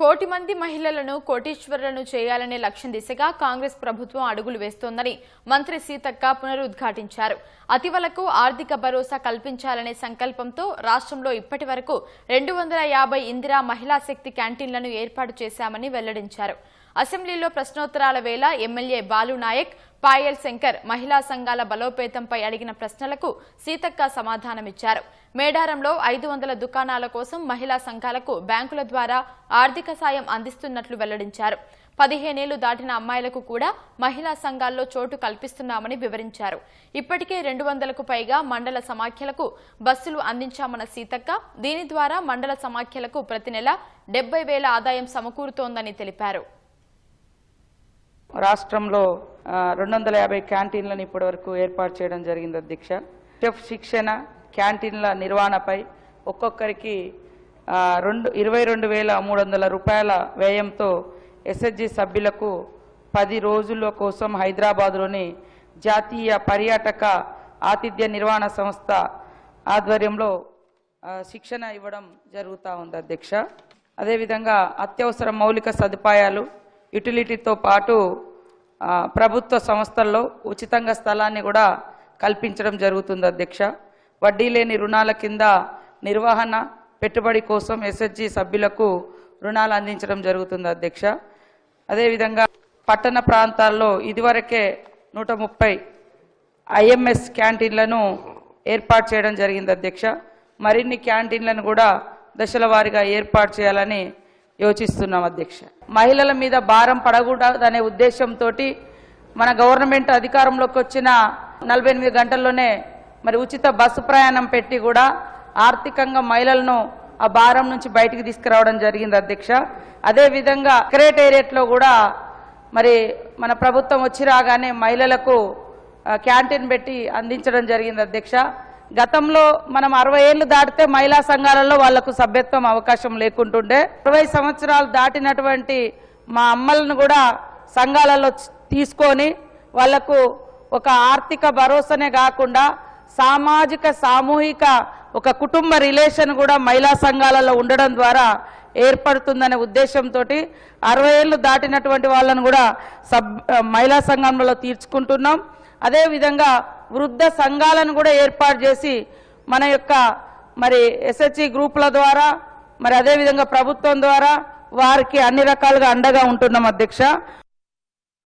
కోటి మంది మహిళలను కోటీశ్వరులను చేయాలనే లక్ష్యం దిశగా కాంగ్రెస్ ప్రభుత్వం అడుగులు వేస్తోందని మంత్రి సీతక్క పునరుద్ఘాటించారు. అతివలకు ఆర్థిక భరోసా కల్పించాలనే సంకల్పంతో రాష్ట్రంలో ఇప్పటి వరకు రెండు వందల యాభై ఇందిరా మహిళా శక్తి క్యాంటీన్లను ఏర్పాటు చేశామని వెల్లడించారు. అసెంబ్లీలో ప్రశ్నోత్తరాల వేళ ఎమ్మెల్యే బాలు నాయక్ పాయల్ శంకర్ మహిళా సంఘాల బలోపేతంపై అడిగిన ప్రశ్నలకు సీతక్క సమాధానమిచ్చారు. మేడారంలో ఐదు వందల దుకాణాల కోసం మహిళా సంఘాలకు బ్యాంకుల ద్వారా ఆర్థిక సాయం అందిస్తున్నట్లు వెల్లడించారు. పదిహేనేళ్ళు దాటిన అమ్మాయిలకు కూడా మహిళా సంఘాల్లో చోటు కల్పిస్తున్నామని వివరించారు. ఇప్పటికే రెండు వందలకు పైగా మండల సమాఖ్యలకు బస్సులు అందించామన్న సీతక్క దీని ద్వారా మండల సమాఖ్యలకు ప్రతి నెల డెబ్బై వేల ఆదాయం సమకూరుతోందని తెలిపారు. రాష్ట్రంలో రెండు వందల యాభై క్యాంటీన్లను ఇప్పటివరకు ఏర్పాటు చేయడం జరిగింది అధ్యక్ష. చెఫ్ శిక్షణ క్యాంటీన్ల నిర్వహణపై ఒక్కొక్కరికి రెండు ఇరవై రెండు వేల మూడు వందల రూపాయల వ్యయంతో ఎస్ఎస్జి సభ్యులకు పది రోజుల కోసం హైదరాబాద్లోని జాతీయ పర్యాటక ఆతిథ్య నిర్వహణ సంస్థ ఆధ్వర్యంలో శిక్షణ ఇవ్వడం జరుగుతూ ఉంది అధ్యక్ష. అదేవిధంగా అత్యవసర మౌలిక సదుపాయాలు యుటిలిటీతో పాటు ప్రభుత్వ సంస్థల్లో ఉచితంగా స్థలాన్ని కూడా కల్పించడం జరుగుతుంది అధ్యక్ష. వడ్డీ లేని రుణాల కింద నిర్వహణ పెట్టుబడి కోసం ఎస్హెచ్జి సభ్యులకు రుణాలు అందించడం జరుగుతుంది అధ్యక్ష. అదేవిధంగా పట్టణ ప్రాంతాల్లో ఇదివరకే నూట ముప్పై ఐఎంఎస్ క్యాంటీన్లను ఏర్పాటు చేయడం జరిగింది అధ్యక్ష. మరిన్ని క్యాంటీన్లను కూడా దశల వారీగా ఏర్పాటు చేయాలని యోచిస్తున్నాం అధ్యక్ష. మహిళల మీద భారం పడకూడదనే ఉద్దేశంతో మన గవర్నమెంట్ అధికారంలోకి వచ్చిన నలభై ఎనిమిది గంటల్లోనే మరి ఉచిత బస్సు ప్రయాణం పెట్టి కూడా ఆర్థికంగా మహిళలను ఆ భారం నుంచి బయటికి తీసుకురావడం జరిగింది అధ్యక్ష. అదేవిధంగా సెక్రటేరియట్లో కూడా మరి మన ప్రభుత్వం వచ్చి రాగానే మహిళలకు క్యాంటీన్ పెట్టి అందించడం జరిగింది అధ్యక్ష. గతంలో మనం అరవై ఏళ్ళు దాటితే మహిళా సంఘాలలో వాళ్ళకు సభ్యత్వం అవకాశం లేకుంటుండే. అరవై సంవత్సరాలు దాటినటువంటి మా అమ్మలను కూడా సంఘాలలో తీసుకొని వాళ్ళకు ఒక ఆర్థిక భరోసానే కాకుండా సామాజిక సామూహిక ఒక కుటుంబ రిలేషన్ కూడా మహిళా సంఘాలలో ఉండడం ద్వారా ఏర్పడుతుందనే ఉద్దేశంతో అరవై ఏళ్ళు దాటినటువంటి వాళ్ళను కూడా సబ్ మహిళా సంఘంలో తీర్చుకుంటున్నాం. అదేవిధంగా వృద్ధ సంఘాలను కూడా ఏర్పాటు చేసి మన యొక్క మరి ఎస్హెచ్ఈ గ్రూపుల ద్వారా మరి అదేవిధంగా ప్రభుత్వం ద్వారా వారికి అన్ని రకాలుగా అండగా ఉంటున్నాం అధ్యక్ష.